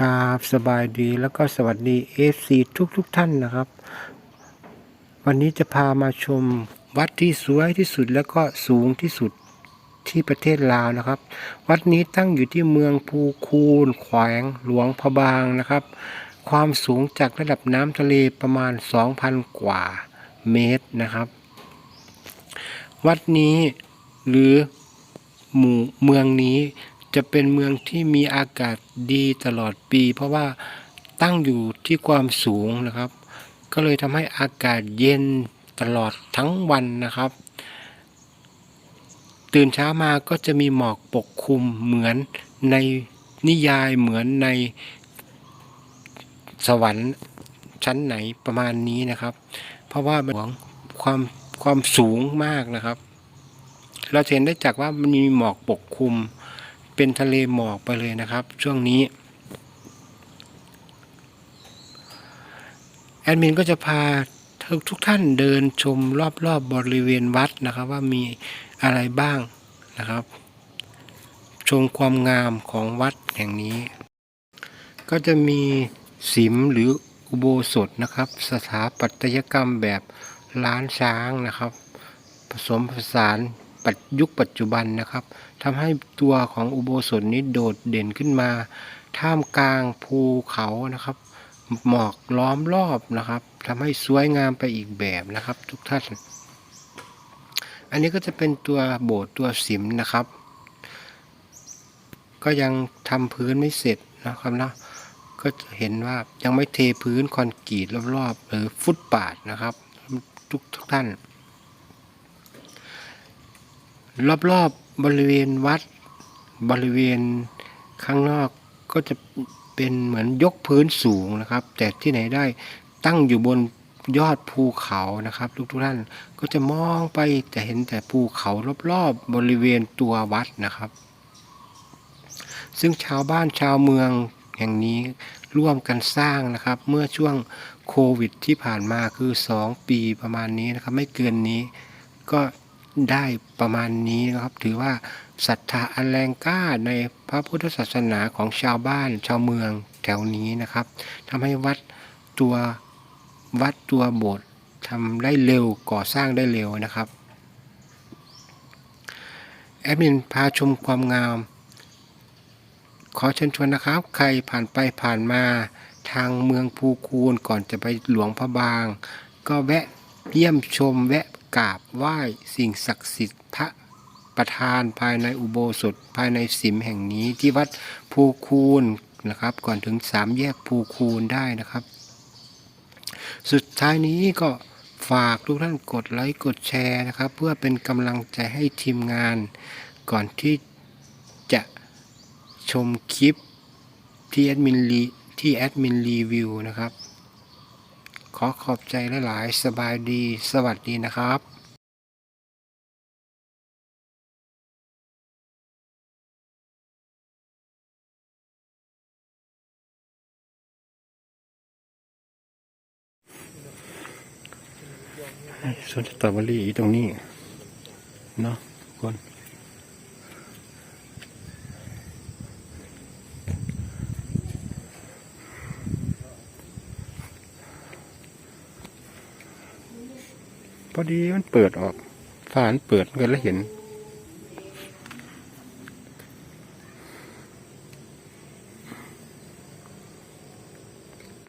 กราบสบายดีแล้วก็สวัสดีเอฟซีทุกทุกท่านนะครับ วันนี้จะพามาชมวัดที่สวยที่สุดแล้วก็สูงที่สุดที่ประเทศลาวนะครับ วัดนี้ตั้งอยู่ที่เมืองภูคูนแขวงหลวงพะบางนะครับ ความสูงจากระดับน้ำทะเลประมาณ 2,000 กว่าเมตรนะครับ วัดนี้หรือหมู่เมืองนี้ จะเป็นเมืองที่มีอากาศดีตลอดปี เพราะว่าตั้งอยู่ที่ความสูงนะครับ ก็เลยทำให้อากาศเย็นตลอดทั้งวันนะครับ ตื่นเช้ามาก็จะมีหมอกปกคลุมเหมือนในนิยายเหมือนในสวรรค์ชั้นไหนประมาณนี้นะครับ เพราะว่าหวงความความสูงมากนะครับ เราเห็นได้จากว่ามันมีหมอกปกคลุม เป็นทะเลหมอกไปเลยนะครับ ช่วงนี้ แอดมินก็จะพาทุกท่านเดินชมรอบๆบบริเวณวัดนะครับ ว่ามีอะไรบ้างนะครับ ชมความงามของวัดแห่งนี้ ก็จะมีสิมหรืออุโบสถนะครับ สถาปัตยกรรมแบบล้านช้างนะครับ ผสมผสาน ปัจยุคปัจจุบันนะครับทำให้ตัวของอุโบสถนี้โดดเด่นขึ้นมา ท่ามกลางภูเขานะครับ หมอกล้อมรอบนะครับทำให้สวยงามไปอีกแบบนะครับ ทุกท่าน อันนี้ก็จะเป็นตัวโบสถ์ตัวสิมนะครับ ก็ยังทำพื้นไม่เสร็จนะครับนะก็จะเห็นว่ายังไม่เทพื้นคอนกรีตรอบๆหรือฟุตปาดนะครับ ทุกทุกท่าน รอบๆบริเวณวัด บริเวณข้างนอกก็จะเป็นเหมือนยกพื้นสูงนะครับ แต่ที่ไหนได้ตั้งอยู่บนยอดภูเขานะครับ ทุกทุกท่านก็จะมองไปจะเห็นแต่ภูเขารอบๆบริเวณตัววัดนะครับ ซึ่งชาวบ้านชาวเมืองแห่งนี้ร่วมกันสร้างนะครับ เมื่อช่วงโควิดที่ผ่านมาคือ 2 ปีประมาณนี้นะครับ ไม่เกินนี้ก็ ได้ประมาณนี้นะครับ ถือว่าศรัทธาอันแรงกล้าในพระพุทธศาสนาของชาวบ้านชาวเมืองแถวนี้นะครับทำให้วัดตัววัดตัวโบสถ์ทำได้เร็วก่อสร้างได้เร็วนะครับแอดมินพาชมความงาม ขอเชิญชวนนะครับ ใครผ่านไปผ่านมาทางเมืองภูคูนก่อนจะไปหลวงพระบาง ก็แวะเยี่ยมชมแวะ กราบไหว้สิ่งศักดิ์สิทธิ์พระประธานภายในอุโบสถภายในสิมแห่งนี้ที่วัดภูคูนนะครับ ก่อนถึงสามแยกภูคูนได้นะครับ สุดท้ายนี้ก็ฝากทุกท่านกดไลค์กดแชร์นะครับ เพื่อเป็นกำลังใจให้ทีมงาน ก่อนที่จะชมคลิปที่แอดมินรีที่แอดมินรีวิวนะครับ ขอขอบใจหลายๆ สบายดี สวัสดีนะครับสวนสตรอเบอรี่ตรงนี้ เนาะคน พอดีมันเปิดออกฝานเปิดมันก็แล้วเห็น